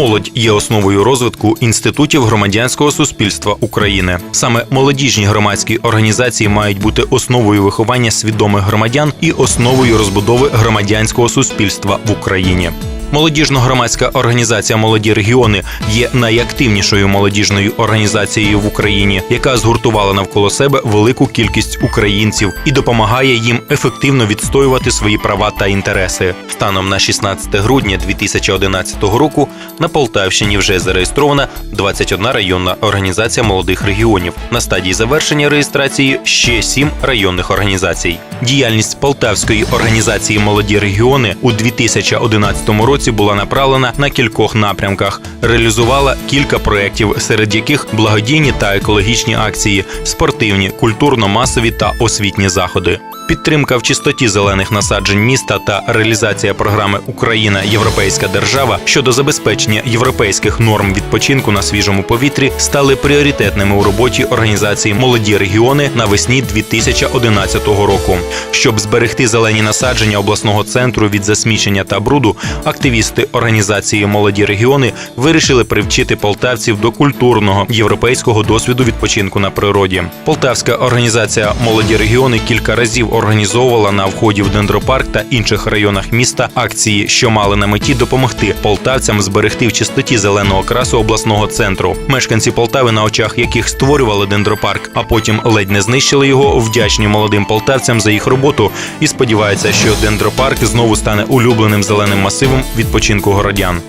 Молодь є основою розвитку інститутів громадянського суспільства України. Саме молодіжні громадські організації мають бути основою виховання свідомих громадян і основою розбудови громадянського суспільства в Україні. Молодіжно-громадська організація Молоді регіони є найактивнішою молодіжною організацією в Україні, яка згуртувала навколо себе велику кількість українців і допомагає їм ефективно відстоювати свої права та інтереси. Станом на 16 грудня 2011 року на Полтавщині вже зареєстрована 21 районна організація молодих регіонів. На стадії завершення реєстрації ще 7 районних організацій. Діяльність Полтавської організації Молоді регіони у 2011 році була направлена на кількох напрямках. Реалізувала кілька проєктів, серед яких благодійні та екологічні акції, спортивні, культурно-масові та освітні заходи. Підтримка в чистоті зелених насаджень міста та реалізація програми Україна Європейська держава щодо забезпечення європейських норм відпочинку на свіжому повітрі стали пріоритетними у роботі організації Молоді регіони навесні 2011 року. Щоб зберегти зелені насадження обласного центру від засмічення та бруду, активісти організації Молоді регіони вирішили привчити полтавців до культурного європейського досвіду відпочинку на природі. Полтавська організація Молоді регіони кілька разів організовувала на вході в дендропарк та інших районах міста акції, що мали на меті допомогти полтавцям зберегти в чистоті зеленого красу обласного центру. Мешканці Полтави, на очах яких створювали дендропарк, а потім ледь не знищили його, вдячні молодим полтавцям за їх роботу і сподіваються, що дендропарк знову стане улюбленим зеленим масивом відпочинку городян.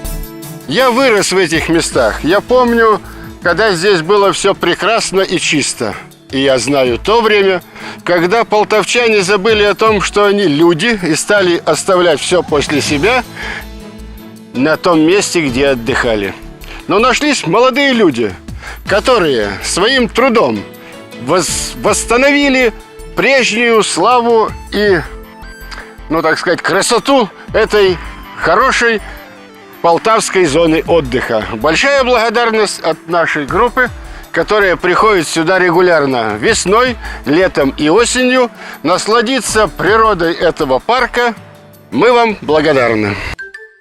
Я вырос в этих местах. Я помню, когда здесь было все прекрасно и чисто. И я знаю то время, когда полтавчане забыли о том, что они люди, и стали оставлять все после себя на том месте, где отдыхали. Но нашлись молодые люди, которые своим трудом вос- восстановили прежнюю славу и, ну так сказать, красоту этой хорошей Полтавской зоны отдыха. Большая благодарность от нашей группы, которая приходит сюда регулярно весной, летом и осенью, насладиться природой этого парка. Мы вам благодарны.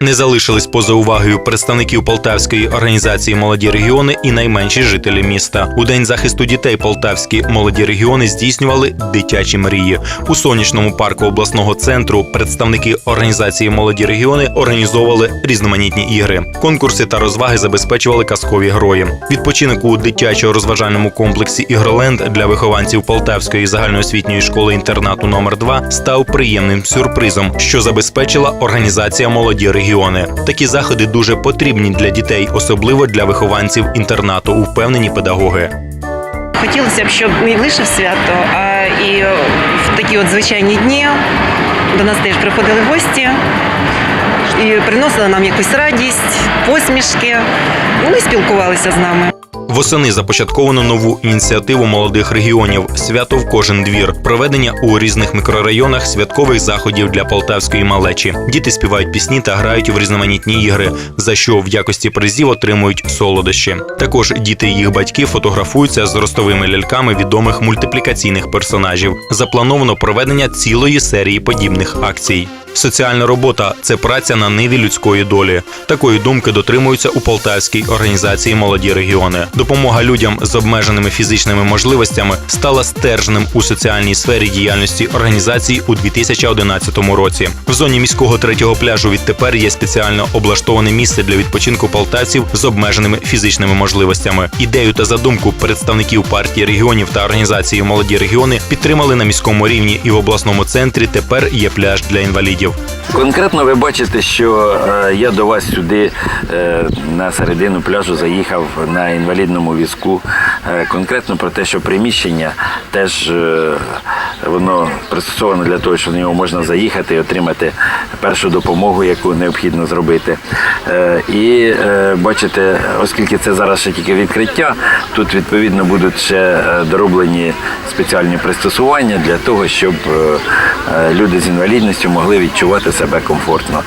Не залишились поза увагою представників Полтавської організації Молоді регіони і найменші жителі міста. У день захисту дітей полтавські молоді регіони здійснювали дитячі мрії. У сонячному парку обласного центру представники організації Молоді регіони організовували різноманітні ігри. Конкурси та розваги забезпечували казкові герої. Відпочинок у дитячо-розважальному комплексі Ігроленд для вихованців Полтавської загальноосвітньої школи інтернату номер 2 став приємним сюрпризом, що забезпечила організація Молоді регіони. Такі заходи дуже потрібні для дітей, особливо для вихованців інтернату, упевнені педагоги. Хотілося б, щоб не лише в свято, а і в такі от звичайні дні до нас теж приходили гості і приносили нам якусь радість, посмішки. Вони спілкувалися з нами. Восени започатковано нову ініціативу молодих регіонів Свято в кожен двір, проведення у різних мікрорайонах святкових заходів для полтавської малечі. Діти співають пісні та грають в різноманітні ігри, за що в якості призів отримують солодощі. Також діти і їх батьки фотографуються з ростовими ляльками відомих мультиплікаційних персонажів. Заплановано проведення цілої серії подібних акцій. Соціальна робота це праця на ниві людської долі. Такої думки дотримуються у полтавській організації Молоді регіони. Допомога людям з обмеженими фізичними можливостями стала стержнем у соціальній сфері діяльності організації у 2011 році. В зоні міського третього пляжу відтепер є спеціально облаштоване місце для відпочинку полтавців з обмеженими фізичними можливостями. Ідею та задумку представників партії регіонів та організації Молоді регіони підтримали на міському рівні і в обласному центрі. Тепер є пляж для інвалідів. Конкретно ви бачите, що е, я до вас сюди е, на середину пляжу заїхав на інвалідному візку. Е, конкретно про те, що приміщення теж е, воно пристосовано для того, що в нього можна заїхати і отримати першу допомогу, яку необхідно зробити. Е, і бачите, оскільки це зараз ще тільки відкриття, тут відповідно будуть ще дороблені спеціальні пристосування для того, щоб люди з інвалідністю могли відчувати себе комфортно.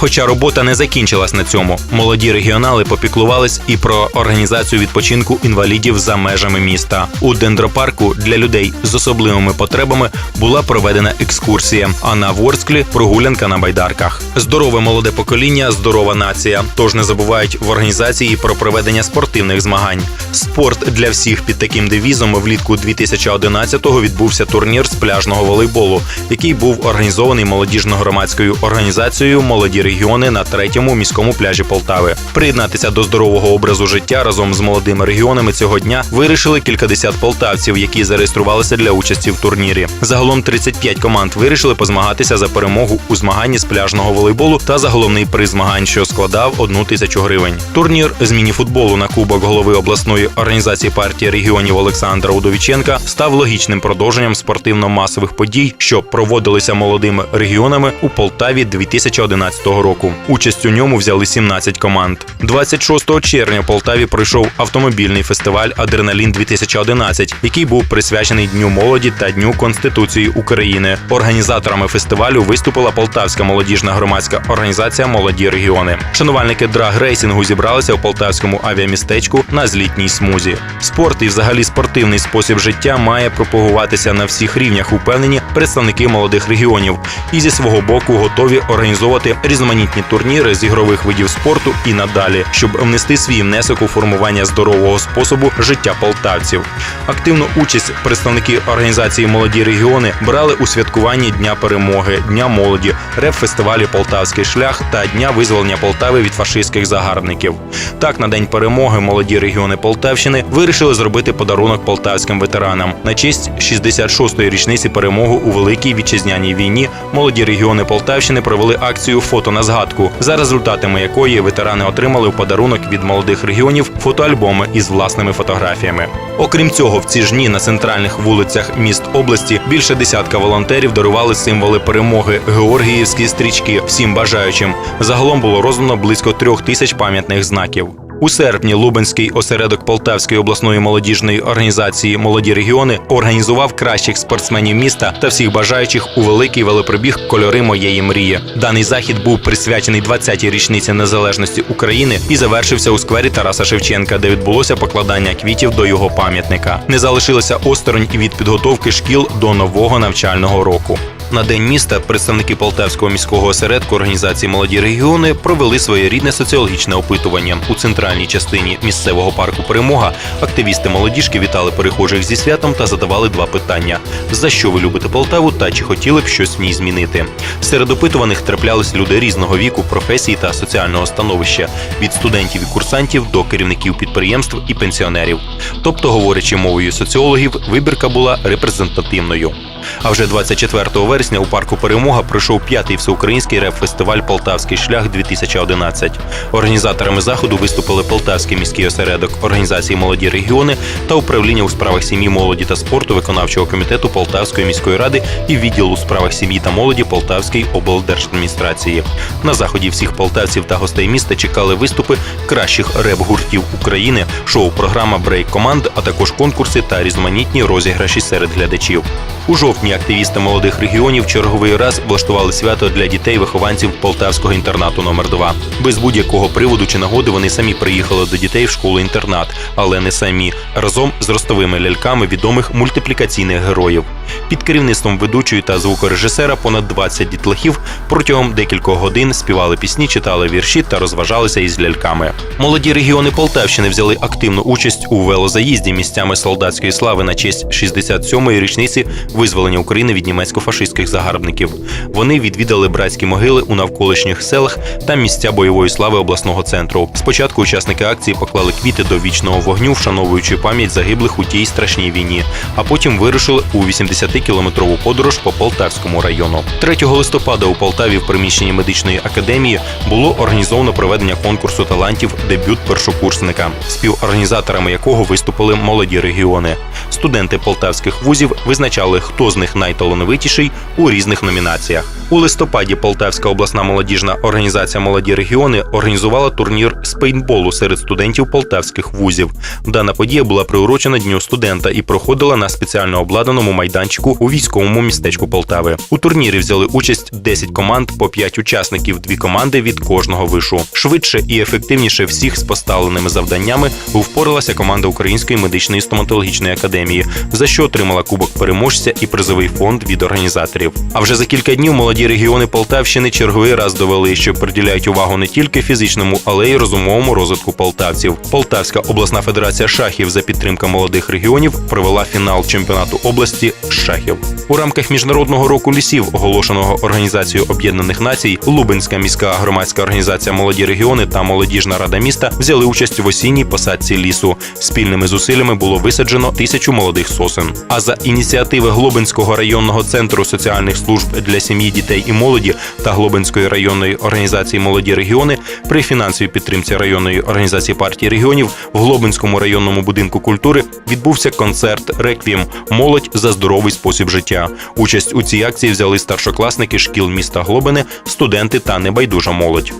Хоча робота не закінчилась на цьому, молоді регіонали попіклувались і про організацію відпочинку інвалідів за межами міста. У дендропарку для людей з особливими потребами була проведена екскурсія. А на Ворсклі прогулянка на байдарках. Здорове молоде покоління, здорова нація. Тож не забувають в організації про проведення спортивних змагань. Спорт для всіх під таким девізом влітку 2011-го відбувся турнір з пляжного волейболу, який був організований молодіжно-громадською організацією Молоді регіони на третьому міському пляжі Полтави. Приєднатися до здорового образу життя разом з молодими регіонами цього дня вирішили кількадесят полтавців, які зареєструвалися для участі в турнірі. Загалом 35 команд вирішили позмагатися за перемогу у змаганні з пляжного волейболу та за головний приз змагань, що складав одну тисячу гривень. Турнір з мініфутболу на кубок голови обласної організації партії регіонів Олександра Удовіченка став логічним продовженням спортивно-масових подій, що проводилися молодими регіонами у Полтаві 2011 року. Участь у ньому взяли 17 команд. 26 червня в Полтаві пройшов автомобільний фестиваль Адреналін 2011 який був присвячений Дню молоді та Дню Конституції України. Організаторами фестивалю виступила Полтавська молодіжна громадська організація Молоді регіони. Шанувальники драг-рейсингу зібралися у полтавському авіамістечку на злітній смузі. Спорт і взагалі спортивний спосіб життя має пропагуватися на всіх рівнях. Упевнені представники молодих регіонів і зі свого боку готові організовувати різноманітні турніри з ігрових видів спорту і надалі, щоб внести свій внесок у формування здорового способу життя полтавців. Активну участь представники організації Молоді регіони брали у святкуванні Дня перемоги, Дня молоді, реп-фестивалі Полтавський шлях та Дня визволення Полтави від фашистських загарбників. Так, на день перемоги молоді регіони Полтавщини вирішили зробити подарунок полтавським ветеранам на честь 66-ї річниці перемоги у великій вітчизняній війні. Молоді регіони Полтавщини провели акцію Фото на згадку, за результатами якої ветерани отримали в подарунок від молодих регіонів фотоальбоми із власними фотографіями. Окрім цього, в ці ж дні на центральних вулицях міст області більше десятка волонтерів дарували символи перемоги, георгіївські стрічки всім бажаючим. Загалом було роздано близько трьох тисяч пам'ятних знаків. У серпні Лубенський осередок Полтавської обласної молодіжної організації Молоді регіони організував кращих спортсменів міста та всіх бажаючих у великий велопробіг Кольори моєї мрії. Даний захід був присвячений 20-й річниці незалежності України і завершився у сквері Тараса Шевченка, де відбулося покладання квітів до його пам'ятника. Не залишилося осторонь і від підготовки шкіл до нового навчального року. На день міста представники Полтавського міського осередку організації Молоді регіони провели своєрідне соціологічне опитування у центральній частині місцевого парку Перемога. Активісти молодіжки вітали перехожих зі святом та задавали два питання: за що ви любите Полтаву та чи хотіли б щось в ній змінити. Серед опитуваних траплялись люди різного віку, професії та соціального становища від студентів і курсантів до керівників підприємств і пенсіонерів. Тобто, говорячи мовою соціологів, вибірка була репрезентативною. А вже 24 вересня у парку Перемога пройшов п'ятий всеукраїнський реп-фестиваль Полтавський шлях 2011 Організаторами заходу виступили Полтавський міський осередок організації Молоді регіони та управління у справах сім'ї, молоді та спорту виконавчого комітету Полтавської міської ради і відділу у справах сім'ї та молоді Полтавської облдержадміністрації. На заході всіх полтавців та гостей міста чекали виступи кращих реп-гуртів України, шоу-програма Брейк команд, а також конкурси та різноманітні розіграші серед глядачів. У жовтні активісти молодих регіонів черговий раз влаштували свято для дітей-вихованців полтавського інтернату номер 2 Без будь-якого приводу чи нагоди вони самі приїхали до дітей в школу-інтернат, але не самі разом з ростовими ляльками відомих мультиплікаційних героїв. Під керівництвом ведучої та звукорежисера понад 20 дітлахів протягом декількох годин співали пісні, читали вірші та розважалися із ляльками. Молоді регіони Полтавщини взяли активну участь у велозаїзді місцями солдатської слави на честь 67-ї річниці визволення України від німецько-фашистських загарбників. Вони відвідали братські могили у навколишніх селах та місця бойової слави обласного центру. Спочатку учасники акції поклали квіти до вічного вогню, вшановуючи пам'ять загиблих у тій страшній війні, а потім вирушили у 80-кілометрову подорож по Полтавському району. 3 листопада у Полтаві в приміщенні медичної академії було організовано проведення конкурсу талантів дебют першокурсника, співорганізаторами якого виступили молоді регіони. Студенти полтавських вузів визначали, хто з них найталановитіший у різних номінаціях. У листопаді Полтавська обласна молодіжна організація Молоді регіони організувала турнір з пейнтболу серед студентів полтавських вузів. Дана подія була приурочена Дню студента і проходила на спеціально обладнаному майданчику у військовому містечку Полтави. У турнірі взяли участь 10 команд по 5 учасників, дві команди від кожного вишу. Швидше і ефективніше всіх з поставленими завданнями впоралася команда Української медичної стоматологічної академії, за що отримала кубок переможця і призовий фонд від організаторів. А вже за кілька днів молоді регіони Полтавщини черговий раз довели, що приділяють увагу не тільки фізичному, але й розумовому розвитку полтавців. Полтавська обласна федерація шахів за підтримка молодих регіонів провела фінал чемпіонату області шахів. У рамках міжнародного року лісів, оголошеного Організацією Об'єднаних Націй, Лубенська міська громадська організація Молоді регіони та молодіжна рада міста взяли участь в осінній посадці лісу. Спільними зусиллями було висаджено тисячу молодих сосен. А за ініціативи Глобинського районного центру соціальних служб для сім'ї, дітей і молоді та Глобинської районної організації Молоді регіони при фінансовій підтримці районної організації партії регіонів в Глобинському районному будинку культури відбувся концерт Реквієм Молодь за здоровий спосіб життя. Участь у цій акції взяли старшокласники шкіл міста Глобини, студенти та небайдужа молодь.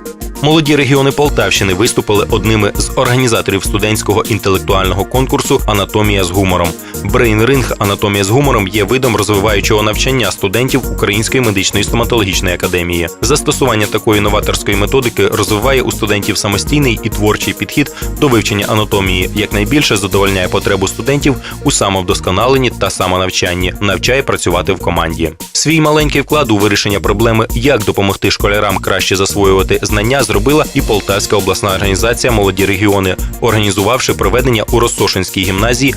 Молоді регіони Полтавщини виступили одними з організаторів студентського інтелектуального конкурсу Анатомія з гумором. Брейнринг Анатомія з гумором є видом розвиваючого навчання студентів Української медичної стоматологічної академії. Застосування такої новаторської методики розвиває у студентів самостійний і творчий підхід до вивчення анатомії, якнайбільше задовольняє потребу студентів у самовдосконаленні та самонавчанні, навчає працювати в команді. Свій маленький вклад у вирішення проблеми, як допомогти школярам краще засвоювати знання, зробила і Полтавська обласна організація Молоді регіони, організувавши проведення у Ростошинській гімназії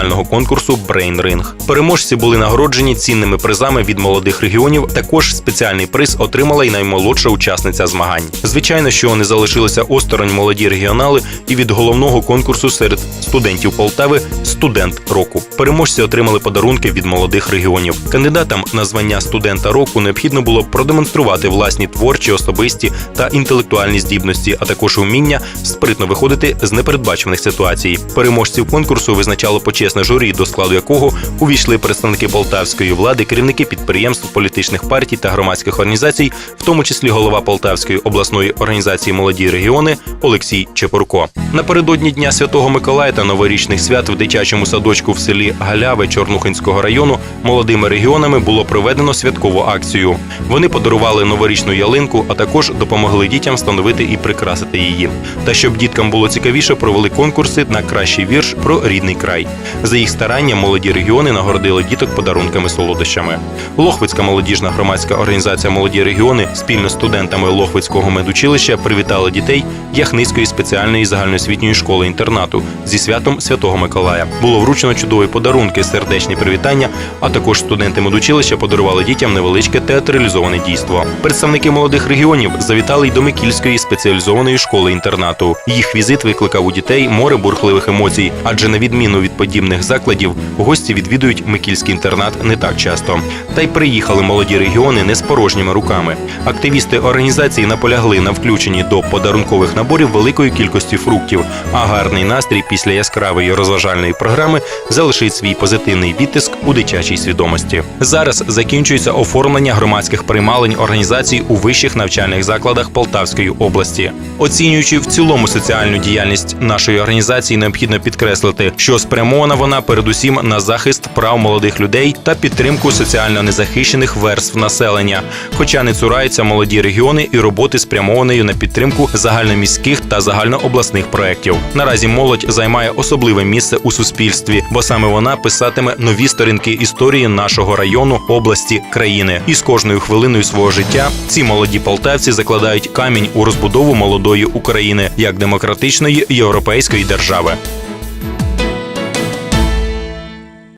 інтелектуального конкурсу Brain Ring. Переможці були нагороджені цінними призами від молодих регіонів. Також спеціальний приз отримала й наймолодша учасниця змагань. Звичайно, що не залишилися осторонь молоді регіонали і від головного конкурсу серед студентів Полтави Студент року. Переможці отримали подарунки від молодих регіонів. Кандидатам на звання студента року необхідно було продемонструвати власні творчі, особисті та інтелектуальні здібності, а також вміння спритно виходити з непередбачених ситуацій. Переможців конкурсу визначало почесне журі, до складу якого увійшли представники полтавської влади, керівники підприємств, політичних партій та громадських організацій, в тому числі голова Полтавської обласної організації Молоді регіони Олексій Чепурко. Напередодні Дня Святого Миколая та новорічних свят в дитячому садочку в селі Галяве Чорнухинського району молодими регіонами було проведено святкову акцію. Вони подарували новорічну ялинку, а також допомогли дітям встановити і прикрасити її. Та щоб діткам було цікавіше, провели конкурси на кращий вірш про рідний край. За їх старання молоді регіони нагородили діток подарунками солодощами. Лохвицька молодіжна громадська організація Молоді регіони спільно з студентами Лохвицького медучилища привітали дітей Яхницької спеціальної загальноосвітньої школи інтернату зі святом Святого Миколая. Було вручено чудові подарунки, сердечні привітання. А також студенти медучилища подарували дітям невеличке театралізоване дійство. Представники молодих регіонів завітали й до Микільської спеціалізованої школи інтернату. Їх візит викликав у дітей море бурхливих емоцій, адже на відміну від подібних закладів, гості відвідують Микільський інтернат не так часто. Та й приїхали молоді регіони не з порожніми руками. Активісти організації наполягли на включенні до подарункових наборів великої кількості фруктів. А гарний настрій після яскравої розважальної програми залишить свій позитивний відтиск у дитячій свідомості. Зараз закінчується оформлення громадських приймалень організацій у вищих навчальних закладах Полтавської області. Оцінюючи в цілому соціальну діяльність нашої організації, необхідно підкреслити, що спрямована вона передусім на захист прав молодих людей та підтримку соціально незахищених верств населення, хоча не цураються молоді регіони і роботи спрямованої на підтримку загальноміських та загальнообласних проєктів. Наразі молодь займає особливе місце у суспільстві, бо саме вона писатиме нові сторінки історії нашого району, області, країни. І з кожною хвилиною свого життя ці молоді полтавці закладають камінь у розбудову молодої України як демократичної європейської держави.